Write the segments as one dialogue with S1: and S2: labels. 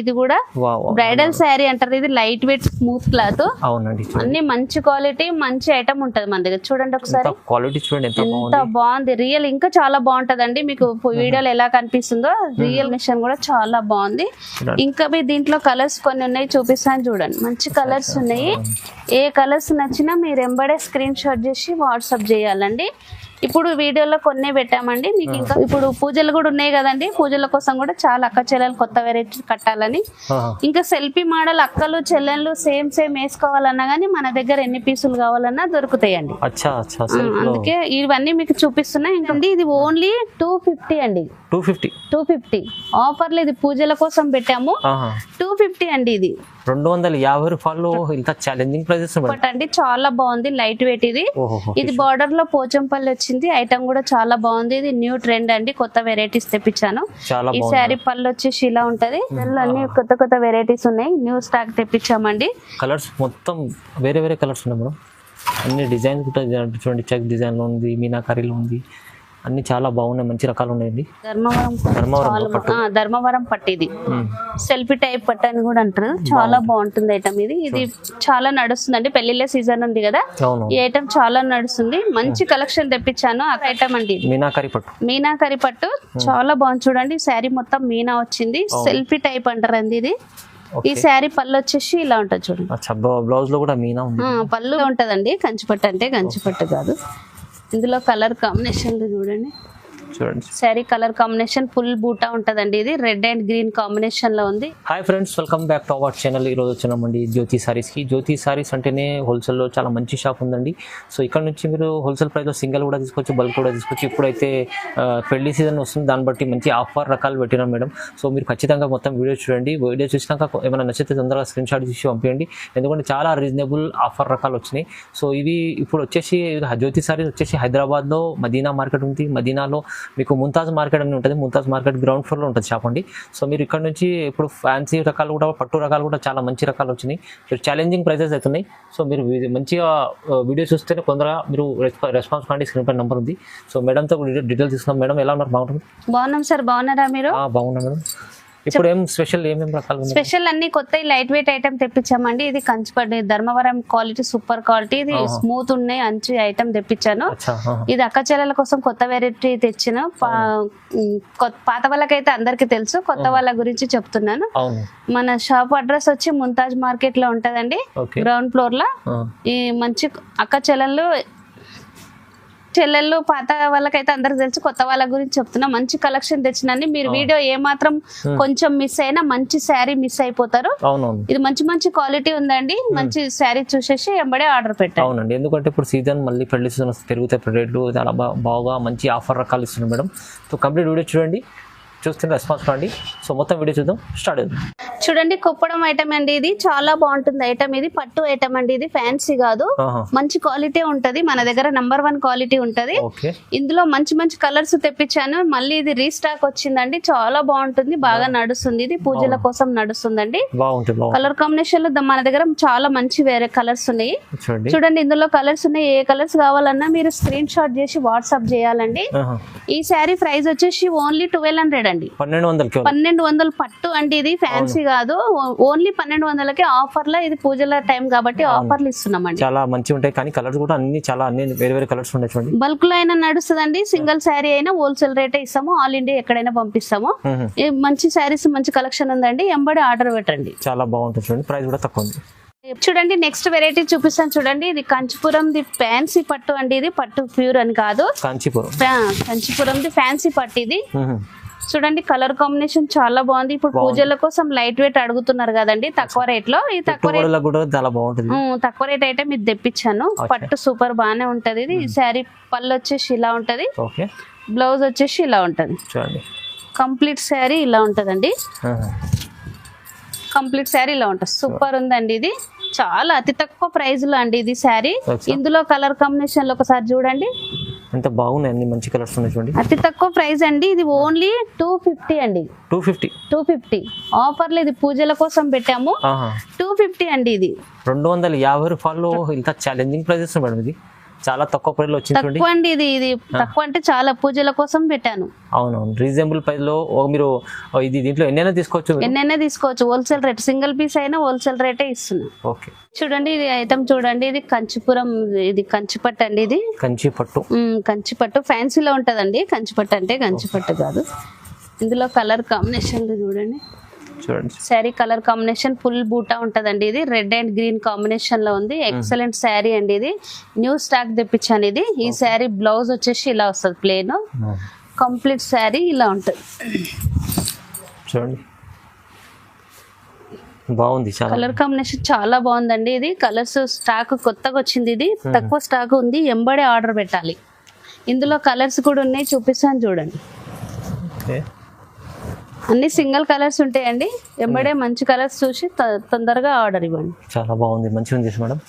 S1: ఇది కూడా బ్రైడల్ శారీ అంటారు. ఇది లైట్ వెయిట్ స్మూత్ క్లాత్.
S2: అవునండి
S1: అన్ని మంచి క్వాలిటీ మంచి ఐటమ్ ఉంటది మన దగ్గర. చూడండి ఒకసారి.
S2: క్వాలిటీ చూడండి ఎంత బాగుంది.
S1: రియల్ ఇంకా చాలా బాగుంటదండి. మీకు వీడియోలో ఎలా కనిపిస్తుందో రియల్ మిషన్ కూడా చాలా బాగుంది. ఇంకా మీ దీంట్లో కలర్స్ కొన్ని ఉన్నాయి చూపిస్తాను చూడండి. మంచి కలర్స్ ఉన్నాయి. ఏ కలర్స్ నచ్చినా మీరు ఎంబడే స్క్రీన్ షాట్ చేసి వాట్సాప్ చేయాలండి. ఇప్పుడు వీడియోలో కొన్ని పెట్టామండి. మీకు ఇంకా ఇప్పుడు పూజలు కూడా ఉన్నాయి కదండి. పూజల కోసం కూడా చాలా అక్క చెల్లెలు కొత్త వెరైటీ కట్టాలని. ఇంకా సెల్ఫీ మోడల్ అక్కలు చెల్లెళ్ళు సేమ్ సేమ్ వేసుకోవాలన్నా కానీ మన దగ్గర ఎన్ని పీసులు కావాలన్నా దొరుకుతాయండి. అందుకే ఇవన్నీ మీకు చూపిస్తున్నా. ఇంకా ఇది ఓన్లీ టూ ఫిఫ్టీ అండి.
S2: టూ ఫిఫ్టీ
S1: టూ ఫిఫ్టీ ఆఫర్లు ఇది పూజల కోసం పెట్టాము. టూ ఫిఫ్టీ అండి ఇది.
S2: రెండు వందల యాభై రూపాయలు ఇంత ఛాలెంజింగ్ ప్రైజెస్
S1: అండి చాలా బాగుంది లైట్ వెయిట్ ఇది ఇది బార్డర్లో పోచంపల్లి వచ్చింది ఐటమ్ కూడా చాలా బాగుంది. ఇది న్యూ ట్రెండ్ అండి. కొత్త వెరైటీస్ తెప్పించాను. ఈ శారీ పళ్ళు వచ్చేసి ఇలా ఉంటది. అన్ని కొత్త కొత్త వెరైటీస్ ఉన్నాయి. New stock తెప్పించామండి.
S2: కలర్స్ మొత్తం వేరే వేరే కలర్స్ ఉన్నాయి మేడం. అన్ని డిజైన్ కూడా చూడండి చెక్ డిజైన్లో ఉంది మీనాకారీలో ఉంది. అన్ని చాలా బాగున్నాయి మంచి రకాలు ఉన్నాయండి
S1: ధర్మవరం
S2: పట్టు.
S1: ధర్మవరం ఇది
S2: మ్మ్.
S1: సెల్ఫీ టైప్ పట్టు అని కూడా అంటారు. చాలా బాగుంటుంది ఐటమ్ ఇది. ఇది చాలా నడుస్తుంది అండి పెళ్ళిళ్ళ సీజన్ ఉంది కదా? ఈ ఐటమ్ చాలా నడుస్తుంది. మంచి కలెక్షన్ తెప్పించాను. ఆ ఐటమ్ అండి
S2: మీనాకారి పట్టు.
S1: మీనాకరి పట్టు చాలా బాగుంది. చూడండి శారీ మొత్తం మీనా వచ్చింది. సెల్ఫీ టైప్ అంటారు అండి ఇది. ఈ శారీ పళ్ళు వచ్చేసి ఇలా ఉంటుంది చూడండి.
S2: బ్లౌజ్లో కూడా మీనా
S1: పళ్ళు ఉంటదండి. కంచిపట్టు అంటే కంచిపట్టు కాదు. ఇందులో కలర్ కాంబినేషన్లు చూడండి.
S2: చూడండి
S1: శారీ కలర్ కాంబినేషన్ ఫుల్ బూటా ఉంటదండి ఇది. రెడ్ అండ్ గ్రీన్ కాంబినేషన్లో ఉంది.
S2: Hi friends welcome back to our channel ఈరోజు వచ్చినామండి జ్యోతి సారీస్కి జ్యోతి సారీస్ అంటేనే హోల్సేల్లో చాలా మంచి షాప్ ఉందండి. సో ఇక్కడ నుంచి మీరు హోల్సేల్ ప్రైస్లో సింగిల్ కూడా తీసుకోవచ్చు బల్క్ కూడా తీసుకోవచ్చు. ఇప్పుడైతే పెళ్ళి సీజన్ వస్తుంది. దాన్ని బట్టి మంచి ఆఫర్ రకాలు పెట్టినాం మేడం. సో మీరు ఖచ్చితంగా మొత్తం వీడియో చూడండి. వీడియో చూసినాక ఏమైనా నచ్చితే తొందరగా స్క్రీన్ షాట్ తీసి పంపించండి ఎందుకంటే చాలా రీజనబుల్ ఆఫర్ రకాలు వచ్చినాయి. సో ఇవి ఇప్పుడు వచ్చేసి జ్యోతి సారీస్ వచ్చేసి హైదరాబాద్లో మదీనా మార్కెట్ ఉంది. మదీనాలో మీకు ముంతాజ్ మార్కెట్ అని ఉంటుంది ముంతాజ్ మార్కెట్ గ్రౌండ్ ఫ్లోర్లో ఉంటుంది షాప్ అండి. సో మీరు ఇక్కడ నుంచి ఇప్పుడు ఫ్యాన్సీ రకాలు కూడా పట్టు రకాలు కూడా చాలా మంచి రకాలు వచ్చినాయి. మీరు ఛాలెంజింగ్ ప్రైజెస్ అవుతున్నాయి. సో మీరు మంచిగా వీడియో చూస్తేనే కొందరగా మీరు రెస్పా రెస్పాన్స్ కానీ స్క్రీన్ పై నెంబర్ ఉంది. సో మేడంతో డీటెయిల్స్ తీసుకున్నాం. మేడం ఎలా ఉన్నారు? బాగుంటుంది
S1: బాగున్నాం సార్ బాగున్నారా మీరు?
S2: బాగున్నా మేడం. ఇప్పుడు ఏం స్పెషల్ ఏమేమి రకాలు
S1: స్పెషల్ అన్ని కొత్త లైట్ వెయిట్ ఐటమ్ తెప్పించామండి. ఇది Kanchipattu Dharmavaram quality super quality. ఇది స్మూత్ ఉన్నాయి మంచి ఐటమ్ తెప్పించాను. ఇది అక్క చెల్లెల కోసం కొత్త వెరైటీ తెచ్చిన. పాత వాళ్ళకైతే అందరికి తెలుసు. కొత్త వాళ్ళ గురించి చెప్తున్నాను. మన షాప్ అడ్రస్ వచ్చి ముంతాజ్ మార్కెట్లో ఉంటదండి గ్రౌండ్
S2: ఫ్లోర్లో
S1: ఈ మంచి అక్క చెల్లెళ్ళు చెల్లెళ్ళు పాత వాళ్ళకైతే అందరికి తెలుసు కొత్త వాళ్ళ గురించి చెప్తున్నా. మంచి కలెక్షన్ తెచ్చినండి మీరు వీడియో ఏ మాత్రం కొంచెం మిస్ అయినా మంచి శారీ మిస్ అయిపోతారు. ఇది మంచి మంచి క్వాలిటీ ఉందండి. మంచి శారీ చూసేసి ఎంబడే ఆర్డర్ పెట్టారు
S2: అవునండి. ఎందుకంటే ఇప్పుడు సీజన్ మళ్ళీ పెళ్ళి సీజన్ వస్తే పెరుగుతాయి రేట్లు చాలా బాగా మంచి ఆఫర్ రకాలు ఇస్తున్నాయి మేడం. సో కంప్లీట్ వీడియో చూడండి. చూస్తుంటే రెస్పాన్స్ కాండి సో మొత్తం వీడియో చూద్దాం. స్టార్ట్ చేద్దాం.
S1: చూడండి కుప్పడం ఐటమ్ అండి ఇది. చాలా బాగుంటుంది ఐటమ్ ఇది. పట్టు ఐటమ్ అండి ఇది. ఫ్యాన్సీ కాదు. మంచి క్వాలిటీ ఉంటది. మన దగ్గర నంబర్ వన్ క్వాలిటీ ఉంటది. ఇందులో మంచి మంచి కలర్స్ తెప్పించాను. మళ్ళీ ఇది రీస్టాక్ వచ్చిందండి. చాలా బాగుంటుంది. బాగా నడుస్తుంది ఇది. పూజల కోసం నడుస్తుందండి. కలర్ కాంబినేషన్లో మన దగ్గర చాలా మంచి వేరే కలర్స్ ఉన్నాయి.
S2: చూడండి.
S1: ఇందులో కలర్స్ ఉన్నాయి. ఏ కలర్స్ కావాలన్నా మీరు స్క్రీన్ షాట్ చేసి వాట్సాప్ చేయాలండి. ఈ శారీ ప్రైస్ వచ్చేసి ఓన్లీ ట్వెల్వ్ హండ్రెడ్ అండి.
S2: పన్నెండు వందలకి ఉంది.
S1: పన్నెండు వందలు పట్టు అండి ఇది. ఫ్యాన్సీ కాదు. ఓన్లీ పన్నెండు వందలకి ఆఫర్లో ఇది పూజల టైం కాబట్టి ఆఫర్లు ఇస్తున్నామండి.
S2: చాలా మంచిగా ఉంటాయి కానీ కలర్స్ కూడా అన్ని చాలా అన్ని వేరే వేరే కలర్స్ ఉన్నాయి చూడండి.
S1: బల్క్లో అయినా నడుస్తుందండి. సింగిల్ శారీ అయినా హోల్సేల్ రేట్ ఇస్తాము. ఆల్ ఇండియా ఎక్కడైనా పంపిస్తాము. మంచి శారీస్ మంచి కలెక్షన్ ఉందండి. ఎంబడి ఆర్డర్ పెట్టండి.
S2: చాలా బాగుంటుంది చూడండి. ప్రైస్ కూడా తక్కువ ఉంది.
S1: చూడండి నెక్స్ట్ వెరైటీ చూపిస్తాను చూడండి. ఇది కంచిపురం ది ఫ్యాన్సీ పట్టు అండి ఇది. పట్టు ప్యూర్ అని కాదు.
S2: కాంచీపురం.
S1: కంచిపురం ది ఫ్యాన్సీ పట్టు ఇది. చూడండి కలర్ కాంబినేషన్ చాలా బాగుంది. ఇప్పుడు పూజల కోసం లైట్ వెయిట్ అడుగుతున్నారు కదండి తక్కువ రేట్లో ఈ తక్కువ రేట్
S2: పెట్టుబడులకు కూడా చాలా బాగుంటుంది.
S1: ఉమ్, తక్కువ రేట్ అయితే మీరు తెప్పించాను. పట్టు సూపర్ బాగానే ఉంటది ఇది. ఈ శారీ పళ్ళు వచ్చేసి ఇలా ఉంటది. బ్లౌజ్ వచ్చేసి ఇలా ఉంటది.
S2: చూడండి.
S1: కంప్లీట్ శారీ ఇలా ఉంటదండి. కంప్లీట్ శారీ ఇలా ఉంటుంది. సూపర్ ఉందండి ఇది. చాలా అతి తక్కువ ప్రైస్లో అండి ఇది శారీ. ఇందులో కలర్ కాంబినేషన్లో ఒకసారి చూడండి.
S2: ఎంత బాగున్నాయి అన్ని మంచి కలర్స్ ఉన్నాయి చూడండి.
S1: అతి తక్కువ ప్రైస్ అండి. ఇది ఓన్లీ టూ ఫిఫ్టీ అండి.
S2: టూ ఫిఫ్టీ
S1: టూ ఫిఫ్టీ ఆఫర్లు ఇది పూజల కోసం పెట్టాము. టూ ఫిఫ్టీ అండి ఇది.
S2: రెండు వందల యాభై రూపాయలు ఇంత ఛాలెంజింగ్ ప్రైజెస్ మేడం ఇది. చాలా తక్కువ ప్రైస్లో వచ్చింది
S1: అండి ఇది ఇది తక్కువ అంటే చాలా పూజల కోసం పెట్టాను.
S2: అవునవును. రీజనబుల్ ప్రైస్లో మీరు ఇది దీంట్లో ఎన్నైనా తీసుకోవచ్చు.
S1: ఎన్నైనా తీసుకోవచ్చు. హోల్సేల్ రేట్ సింగిల్ పీస్ అయినా హోల్సేల్ రేటే ఇస్తున్నా.
S2: ఓకే.
S1: చూడండి ఇది ఐటమ్ చూడండి. ఇది కంచిపురం ఇది కంచిపట్టు అండి ఇది.
S2: కంచి పట్టు
S1: మ్మ్, కంచిపట్టు. ఫ్యాన్సీలో ఉంటుందండి. కంచిపట్టు అంటే కంచిపట్టు కాదు. ఇందులో కలర్ కాంబినేషన్లు చూడండి.
S2: చూడండి.
S1: శారీ కలర్ కాంబినేషన్ ఫుల్ బూటా ఉంటదండి ఇది. రెడ్ అండ్ గ్రీన్ కాంబినేషన్లో ఉంది. ఎక్సలెంట్ శారీ అండి ఇది. న్యూ స్టాక్ తెప్పించాను ఇది. ఈ శారీ బ్లౌజ్ వచ్చేసి ఇలా వస్తుంది ప్లేన్ కంప్లీట్ శారీ ఇలా ఉంటుంది.
S2: చూడండి. బాగుంది
S1: కలర్ కాంబినేషన్ చాలా బాగుందండి ఇది. కలర్స్ స్టాక్ కొత్తగా వచ్చింది ఇది. తక్కువ స్టాక్ ఉంది. ఎంబడే ఆర్డర్ పెట్టాలి. ఇందులో కలర్స్ కూడా ఉన్నాయి. చూపిస్తాను చూడండి. అన్ని సింగిల్ కలర్స్ ఉంటాయండి. ఎంబడే మంచి కలర్స్ చూసి తొందరగా ఆర్డర్ ఇవ్వండి.
S2: చాలా బాగుంది. మంచిగా ఉంది మేడం.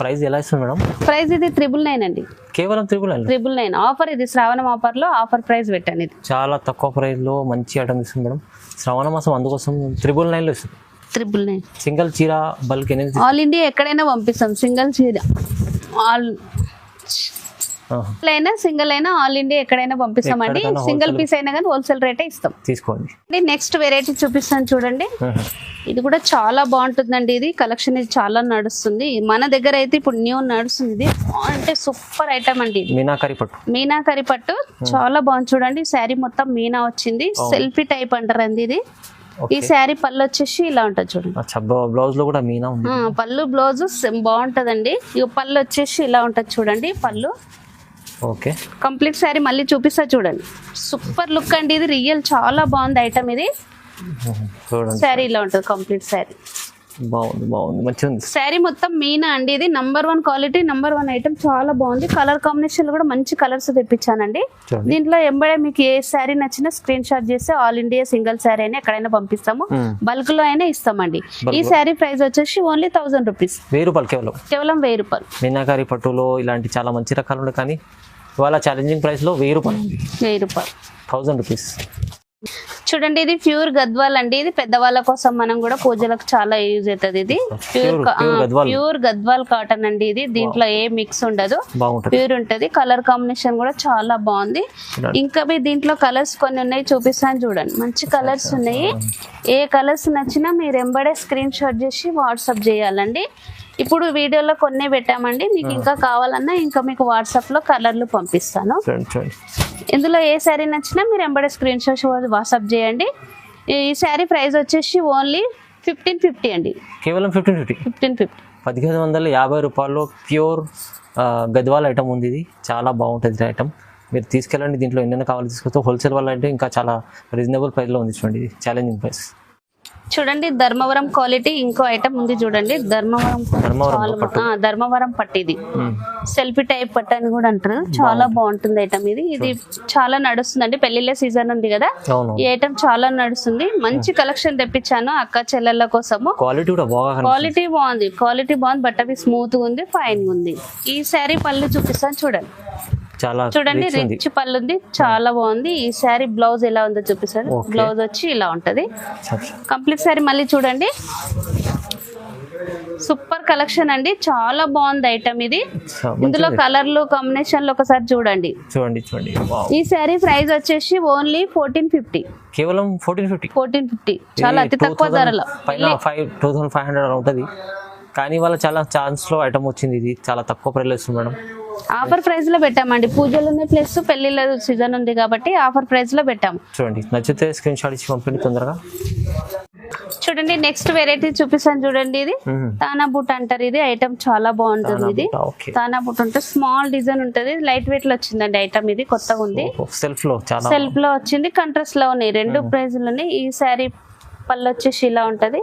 S2: ప్రైస్ ఎలా ఇస్తుంది మేడం?
S1: ప్రైస్ ఇది త్రిబుల్ నైన్ అండి.
S2: కేవలం triple nine?
S1: Triple nine. Offer ఇది శ్రావణం ఆఫర్లో ఆఫర్ ప్రైస్ పెట్టాను ఇది.
S2: చాలా తక్కువ ప్రైస్లో మంచి ఐటమ్ ఇస్తుంది మేడం. శ్రవణ మాసం అందుకోసం త్రిబుల్ నైన్లో ఇస్తుంది.
S1: Triple nine.
S2: సింగిల్ చీర బల్క్
S1: ఆల్ ఇండియా ఎక్కడైనా పంపిస్తాం. సింగిల్ చీర. ఆల్. అయినా సింగిల్ అయినా ఆల్ ఇండియా ఎక్కడైనా పంపిస్తామండి. సింగిల్ పీస్ అయినా కానీ హోల్సేల్ రేటే ఇస్తాం.
S2: తీసుకోండి.
S1: నెక్స్ట్ వెరైటీ చూపిస్తాను చూడండి. ఇది కూడా చాలా బాగుంటుందండి ఇది. కలెక్షన్ ఇది చాలా నడుస్తుంది. మన దగ్గర అయితే ఇప్పుడు న్యూ నడుస్తుంది ఇది. అంటే సూపర్ ఐటమ్ అండి
S2: మీనాకరి పట్టు.
S1: మీనాకరి పట్టు. చాలా బాగుంది చూడండి. శారీ మొత్తం మీనా వచ్చింది. సెల్ఫీ టైప్ అంటారు అండి ఇది. ఈ శారీ పళ్ళు వచ్చేసి ఇలా ఉంటుంది చూడండి.
S2: బ్లౌజ్లో కూడా మీనా
S1: పళ్ళు బ్లౌజ్ బాగుంటదండి. ఇక పళ్ళు వచ్చేసి ఇలా ఉంటది చూడండి పళ్ళు.
S2: ఓకే.
S1: కంప్లీట్ శారీ మళ్ళీ చూపిస్తా చూడండి. సూపర్ లుక్ అండి ఇది. రియల్ చాలా బాగుంది ఐటమ్ ఇది.
S2: చూడండి.
S1: శారీ ఇలా ఉంటుంది కంప్లీట్ శారీ
S2: బాగుంది బాగుంది. మంచిగా ఉంది
S1: శారీ మొత్తం మీనా అండి ఇది. Number one quality number one item చాలా బాగుంది. కలర్ కాంబినేషన్ కూడా మంచి కలర్స్ తెప్పించానండి. దీంట్లో ఎంబడే మీకు ఏ శారీ నచ్చినా స్క్రీన్ షాట్ చేస్తే ఆల్ ఇండియా సింగిల్ శారీ అయినా ఎక్కడైనా పంపిస్తాము. బల్క్లో అయినా ఇస్తామండి. ఈ శారీ ప్రైస్ వచ్చేసి ఓన్లీ థౌసండ్ రూపీస్
S2: వెయ్యి రూపాయలు కేవలం.
S1: కేవలం వెయ్యి రూపాయలు.
S2: మీనాకారి పట్టులో ఇలాంటి చాలా మంచి రకాలు ఉన్నాయి కానీ ఇవాళ ఛాలెంజింగ్ ప్రైస్లో వెయ్యి రూపాయలు.
S1: వెయ్యి రూపాయలు.
S2: థౌజండ్ రూపీస్
S1: చూడండి ఇది ప్యూర్ గద్వాల్ అండి. ఇది పెద్దవాళ్ళ కోసం మనం కూడా పూజలకు చాలా యూజ్ అవుతుంది ఇది. ప్యూర్. ప్యూర్ గద్వాల్ కాటన్ అండి ఇది. దీంట్లో ఏ మిక్స్ ఉండదు. ప్యూర్ ఉంటది. కలర్ కాంబినేషన్ కూడా చాలా బాగుంది. ఇంకా మీ దీంట్లో కలర్స్ కొన్ని ఉన్నాయి చూపిస్తాను చూడండి. మంచి కలర్స్ ఉన్నాయి. ఏ కలర్స్ నచ్చినా మీరు ఎంబడే స్క్రీన్ షాట్ చేసి వాట్సాప్ చేయాలండి. ఇప్పుడు వీడియోలో కొన్ని పెట్టామండి. మీకు ఇంకా కావాలన్నా ఇంకా మీకు వాట్సాప్లో కలర్లు పంపిస్తాను. ఇందులో ఏ శారీ నచ్చినా మీరు ఎంబడే స్క్రీన్ షాట్ వాట్సాప్ చేయండి. ఈ శారీ ప్రైస్ వచ్చేసి ఓన్లీ ఫిఫ్టీన్ ఫిఫ్టీ అండి.
S2: కేవలం ఫిఫ్టీన్ ఫిఫ్టీ?
S1: Fifteen fifty.
S2: పదిహేను వందల యాభై రూపాయల్లో ప్యూర్ గద్వాల ఐటమ్ ఉంది ఇది. చాలా బాగుంటుంది ఐటమ్ మీరు తీసుకెళ్ళండి దీంట్లో ఎన్నైనా కావాలి తీసుకొస్తే హోల్సేల్ వల్ల అంటే ఇంకా చాలా రీజనబుల్ ప్రైస్లో ఉంది చూడండి. ఇది ఛాలెంజింగ్ ప్రైస్
S1: చూడండి ధర్మవరం క్వాలిటీ ఇంకో ఐటమ్ ఉంది చూడండి. ధర్మవరం
S2: ధర్మవరం పట్టు.
S1: ఆ, ధర్మవరం పట్టు ఇది సెల్ఫీ టైప్ పట్టు అని కూడా అంటారు. చాలా బాగుంటుంది ఐటమ్ ఇది. ఇది చాలా నడుస్తుందండి. పెళ్ళిళ్ళ సీజన్ ఉంది కదా. ఈ ఐటమ్ చాలా నడుస్తుంది. మంచి కలెక్షన్ తెప్పించాను అక్క చెల్లెళ్ళ కోసము.
S2: క్వాలిటీ
S1: బాగుంది. క్వాలిటీ బాగుంది. బట్ అవి స్మూత్ ఉంది ఫైన్ ఉంది. ఈ శారీ పళ్ళు చూపిస్తాను చూడండి.
S2: చాలా
S1: చూడండి రిచ్ పళ్ళు ఉంది చాలా బాగుంది. ఈ శారీ బ్లౌజ్ ఎలా ఉందో చూపిస్తాను. బ్లౌజ్ వచ్చి ఇలా ఉంటది. కంప్లీట్ శారీ మళ్ళీ చూడండి. సూపర్ కలెక్షన్ అండి. చాలా బాగుంది ఐటమ్ ఇది. ఇందులో. కలర్లు కాంబినేషన్లు ఒకసారి చూడండి.
S2: చూడండి చూడండి.
S1: ఈ శారీ ప్రైస్ వచ్చేసి ఓన్లీ ఫోర్టీన్ ఫిఫ్టీ
S2: కేవలం ఫోర్టీన్ ఫిఫ్టీ
S1: ఫోర్టీన్ ఫిఫ్టీ చాలా అతి తక్కువ ధరలో.
S2: Five two thousand five hundred ఉంటుంది. కానీ వాళ్ళ చాలా ఛాన్స్లో ఐటమ్ వచ్చింది ఇది. చాలా తక్కువ ప్రైస్ ఇస్తుంది మేడం.
S1: ఆఫర్ ప్రైస్లో పెట్టామండి. పూజలు ఉన్నాయి ప్లస్ పెళ్ళిళ్ళ సీజన్ ఉంది కాబట్టి ఆఫర్ ప్రైస్లో పెట్టాము
S2: చూడండి నచ్చితే స్క్రీన్ షాట్ ఇచ్చి పంపిండి తొందరగా.
S1: చూడండి నెక్స్ట్ వెరైటీ చూపిస్తాను చూడండి ఇది. తానా బుట్ అంటారు ఇది ఐటమ్ చాలా బాగుంటుంది ఇది. తానా బుట్ ఉంటే స్మాల్ డిజైన్ ఉంటది. లైట్ వెయిట్లో వచ్చిందండి ఐటమ్ ఇది కొత్తగా ఉంది. సెల్ఫ్లో సెల్ఫ్లో వచ్చింది కంట్రాస్ట్లో ఉన్నాయి. రెండు ప్రైజ్లు ఉన్నాయి. ఈ శారీ పళ్ళు వచ్చేసి ఇలా ఉంటది.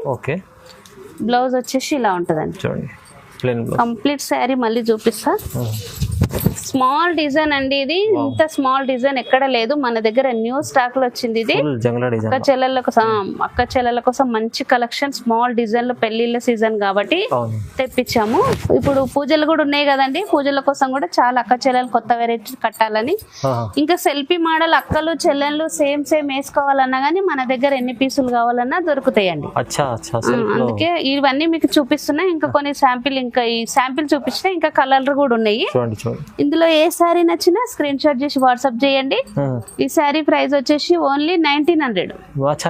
S1: బ్లౌజ్ వచ్చేసి ఇలా ఉంటదండి.
S2: చూడండి లో
S1: కంప్లీట్ శారీ మళ్ళీ చూపిస్తా. స్మాల్ డిజైన్ అండి ఇది. ఇంత స్మాల్ డిజైన్ ఎక్కడ లేదు. మన దగ్గర న్యూ స్టాక్లో వచ్చింది ఇది. అక్క చెల్లెళ్ళ కోసం అక్క చెల్లెళ్ళ కోసం మంచి కలెక్షన్ స్మాల్ డిజైన్లో పెళ్ళిళ్ళ సీజన్ కాబట్టి తెప్పించాము. ఇప్పుడు పూజలు కూడా ఉన్నాయి కదండి. పూజల కోసం కూడా చాలా అక్క చెల్లెలు కొత్త వెరైటీ కట్టాలని. ఇంకా సెల్ఫీ మోడల్ అక్కలు చెల్లెళ్ళు సేమ్ సేమ్ వేసుకోవాలన్నా కానీ మన దగ్గర ఎన్ని పీసులు కావాలన్నా దొరుకుతాయండి. అందుకే ఇవన్నీ మీకు చూపిస్తున్నా. ఇంకా కొన్ని శాంపిల్ ఇంకా ఈ శాంపిల్ చూపించిన ఇంకా కలర్ కూడా ఉన్నాయి. ఇందులో ఏ శారీ నచ్చినా స్క్రీన్ షాట్ చేసి వాట్సాప్ చేయండి. ఈ శారీ ప్రైస్ వచ్చేసి only nineteen hundred.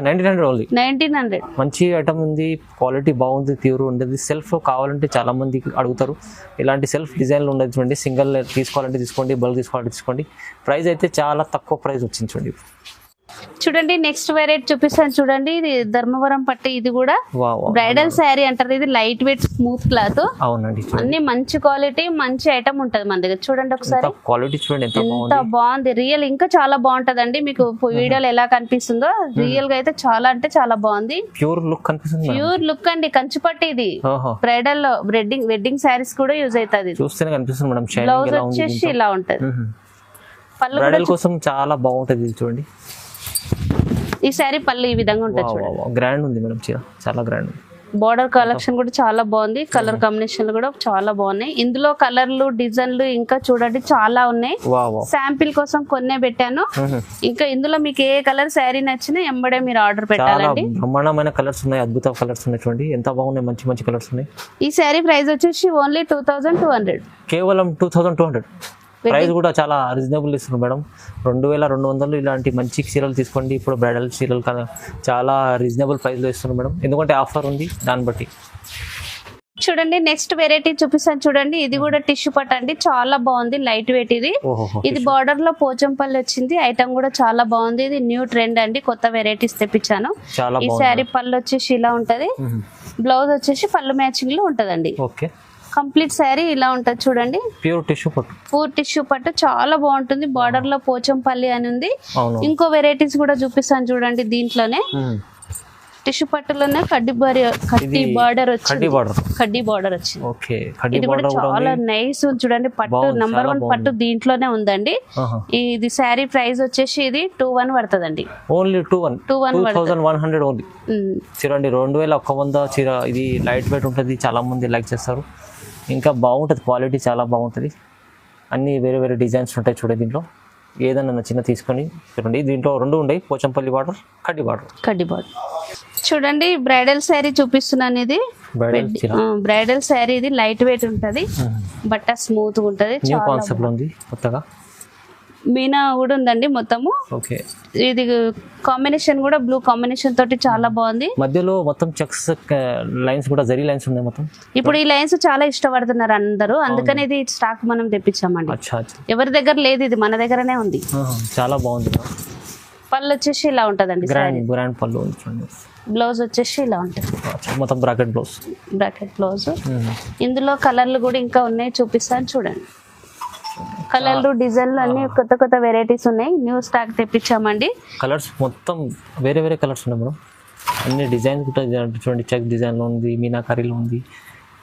S2: Nineteen hundred only?
S1: Nineteen hundred.
S2: మంచి ఐటమ్ ఉంది క్వాలిటీ బాగుంది ప్యూర్ ఉండేది. సెల్ఫ్ కావాలంటే చాలా మంది అడుగుతారు. ఇలాంటి సెల్ఫ్ డిజైన్లు ఉండదు చూడండి. సింగిల్ తీసుకోవాలంటే తీసుకోండి బల్క్ తీసుకోవాలంటే తీసుకోండి. ప్రైస్ అయితే చాలా తక్కువ ప్రైస్ వచ్చింది చూడండి.
S1: చూడండి నెక్స్ట్ వెరైటీ చూపిస్తాను చూడండి. ఇది ధర్మవరం పట్టు ఇది కూడా. బ్రైడల్ శారీ అంటారు. ఇది లైట్ వెయిట్ స్మూత్ క్లాత్
S2: అవునండి
S1: అన్ని మంచి క్వాలిటీ మంచి ఐటమ్ ఉంటది మన దగ్గర. చూడండి ఒకసారి.
S2: క్వాలిటీ చూడండి ఎంత బాగుంది.
S1: రియల్ ఇంకా చాలా బాగుంటదండి. మీకు వీడియోలో ఎలా కనిపిస్తుందో రియల్గా అయితే చాలా అంటే చాలా బాగుంది.
S2: ప్యూర్ లుక్ కనిపిస్తుంది
S1: ప్యూర్ లుక్ అండి కంచిపట్టు ఇది. బ్రైడల్లో వెడ్డింగ్ వెడ్డింగ్ శారీస్ కూడా యూజ్ అవుతుంది
S2: చూస్తేనే కనిపిస్తుంది మేడం.
S1: బ్లౌజ్ వచ్చేసి ఇలా ఉంటది. పళ్ళు
S2: బ్రైడల్ కోసం చాలా బాగుంటుంది చూడండి.
S1: ఈ శారీ పళ్ళు ఈ విధంగా ఉంటుంది చూడండి.
S2: గ్రాండ్ ఉంది మేడం చీర. చాలా గ్రాండ్ ఉంది.
S1: బార్డర్ కలెక్షన్ కూడా చాలా బాగుంది. కలర్ కాంబినేషన్ కూడా చాలా బాగున్నాయి. ఇందులో కలర్లు డిజైన్లు ఇంకా చూడండి చాలా ఉన్నాయి. శాంపిల్ కోసం కొన్నే పెట్టాను. ఇంకా ఇందులో మీకు ఏ కలర్ శారీ నచ్చినా ఎంబడే మీరు ఆర్డర్ పెట్టాలండి.
S2: బ్రహ్మాండమైన కలర్స్ ఉన్నాయి అద్భుత కలర్స్ ఉన్నాయి చూడండి. ఎంత బాగున్నాయి మంచి మంచి కలర్స్ ఉన్నాయి.
S1: ఈ శారీ ప్రైస్ వచ్చేసి only two thousand two hundred.
S2: కేవలం two thousand two hundred. Price కూడా చాలా రీజనబుల్ ఇస్తున్నారు మేడం. రెండు వేల రెండు వందలు ఇలాంటి మంచి చీరలు తీసుకోండి. ఇప్పుడు బ్రైడల్ చీరలు చాలా రీజనబుల్ ప్రైస్లో ఇస్తున్నారు మేడం. ఎందుకంటే ఆఫర్ ఉంది దాన్ని బట్టి.
S1: చూడండి నెక్స్ట్ వెరైటీ చూపిస్తాను చూడండి. ఇది కూడా టిష్యూ పట్ అండి. చాలా బాగుంది లైట్ వెయిట్ ఇది. ఇది బార్డర్లో పోచంపల్లి వచ్చింది. ఐటమ్ కూడా చాలా బాగుంది. ఇది న్యూ ట్రెండ్ అండి. కొత్త వెరైటీస్ తెప్పించాను. ఈ శారీ పళ్ళు వచ్చేసి ఇలా ఉంటది. బ్లౌజ్ వచ్చేసి పళ్ళు మ్యాచింగ్లో ఉంటదండి.
S2: ఓకే.
S1: కంప్లీట్ శారీ ఇలా ఉంటది చూడండి.
S2: ప్యూర్ టిష్యూ పట్టు.
S1: పూర్ టిష్యూ పట్టు. చాలా బాగుంటుంది. బార్డర్లో పోచంపల్లి అని ఉంది. ఇంకో వెరైటీస్ కూడా చూపిస్తాను చూడండి దీంట్లోనే. టిష్యూ పట్టులోనే కడ్డీ బారి కడ్డీ బార్డర్
S2: కడ్డీ
S1: వచ్చింది.
S2: బార్డర్
S1: కడ్డీ బార్డర్ వచ్చింది.
S2: ఓకే. కడ్డీ
S1: ఇది కూడా చాలా నైస్ చూడండి. పట్టు నంబర్ వన్ పట్టు దీంట్లోనే ఉందండి. ఇది శారీ ప్రైస్ వచ్చేసి ఇది టూ వన్ పడుతుందండి.
S2: Only two one
S1: two one
S2: thousand one hundred only చూడండి రెండు వేల ఒక్క వంద చీర. ఇది లైట్ వెయిట్ ఉంటుంది. చాలా మంది లైక్ చేస్తారు. ఇంకా బాగుంటుంది క్వాలిటీ చాలా బాగుంటుంది. అన్ని వేరే వేరే డిజైన్స్ ఉంటాయి చూడండి దీంట్లో. ఏదైనా నచ్చిన తీసుకొని చూడండి. దీంట్లో రెండు ఉన్నాయి పోచంపల్లి బార్డర్ కడ్డీ బార్డర్
S1: కడ్డీ బార్డర్ చూడండి బ్రైడల్ శారీ చూపిస్తున్నాను ఇది.
S2: బ్రైడల్
S1: శారీ ఇది లైట్ వెయిట్ ఉంటది బట్ట స్మూత్ ఉంటది
S2: కాన్సెప్ట్ ఉంది కొత్తగా.
S1: మీనా కూడా ఉందండి మొత్తము.
S2: ఓకే.
S1: ఇది కాంబినేషన్ కూడా బ్లూ కాంబినేషన్ తోటి చాలా బాగుంది.
S2: మధ్యలో మొత్తం చెక్స్ లైన్స్ కూడా జరీ లైన్స్ ఉన్నాయి మొత్తం?
S1: ఇప్పుడు ఈ లైన్స్ చాలా ఇష్టపడుతున్నారు అందరూ. అందుకని ఇది స్టాక్ మనం తెప్పించామండి. ఎవరి దగ్గర లేదు ఇది మన దగ్గరనే ఉంది.
S2: చాలా బాగుంది.
S1: పళ్ళు వచ్చేసి ఇలా ఉంటదండి
S2: గ్రాండ్ గ్రాండ్ పళ్ళు
S1: బ్లౌజ్ వచ్చేసి ఇలా ఉంటుంది.
S2: మొత్తం బ్రాకెట్ బ్లౌజ్
S1: బ్రాకెట్ బ్లౌజ్ ఇందులో కలర్లు కూడా ఇంకా ఉన్నాయి చూపిస్తాను చూడండి. కలర్లు డిజైన్లు అన్ని కొత్త కొత్త వెరైటీస్ ఉన్నాయి. New stock తెప్పించామండి.
S2: కలర్స్ మొత్తం వేరే వేరే కలర్స్ ఉన్నాయి మేడం. అన్ని డిజైన్స్ కూడా చూడండి చెక్ డిజైన్లో ఉంది మీనాకారీలో ఉంది.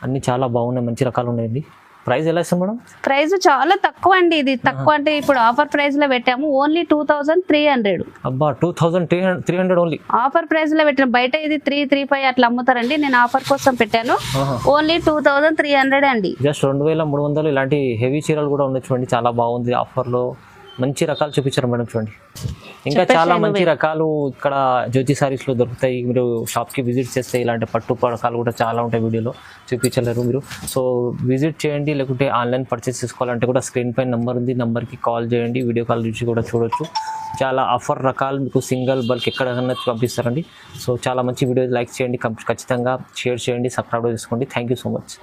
S2: అన్ని చాలా బాగున్నాయి మంచి రకాలు ఉన్నాయండి. ప్రైస్ ఎలా ఇస్తాం మేడం?
S1: ప్రైస్ చాలా తక్కువ అండి ఇది. తక్కువ అంటే ఇప్పుడు ఆఫర్ ప్రైస్లో పెట్టాము. Only two thousand three hundred.
S2: అబ్బా two thousand three hundred three hundred only
S1: offer ప్రైస్లో పెట్టిన బయట ఇది త్రీ త్రీ ఫైవ్ అట్లా అమ్ముతారండి. నేను ఆఫర్ కోసం పెట్టాను. Only two thousand three hundred అండి.
S2: జస్ట్ రెండు వేల మూడు వందలు ఇలాంటి హెవీ చీరలు కూడా ఉన్నాయి చూడండి చాలా బాగుంది ఆఫర్లో. మంచి రకాలు చూపించారు మేడం చూడండి. ఇంకా చాలా మంచి రకాలు ఇక్కడ జ్యోతి సారీస్లో దొరుకుతాయి. మీరు షాప్కి విజిట్ చేస్తే ఇలాంటి పట్టు రకాలు కూడా చాలా ఉంటాయి వీడియోలో చూపించలేరు మీరు. సో విజిట్ చేయండి లేకుంటే ఆన్లైన్ పర్చేస్ చేసుకోవాలంటే కూడా స్క్రీన్ పైన నెంబర్ ఉంది. నెంబర్కి కాల్ చేయండి. వీడియో కాల్ చూసి కూడా చూడొచ్చు. చాలా ఆఫర్ రకాలు మీకు సింగిల్ బల్క్ ఎక్కడైనా పంపిస్తారండి. సో చాలా మంచి వీడియో లైక్ చేయండి. ఖచ్చితంగా షేర్ చేయండి సబ్స్క్రైబ్ చేసుకోండి. Thank you so much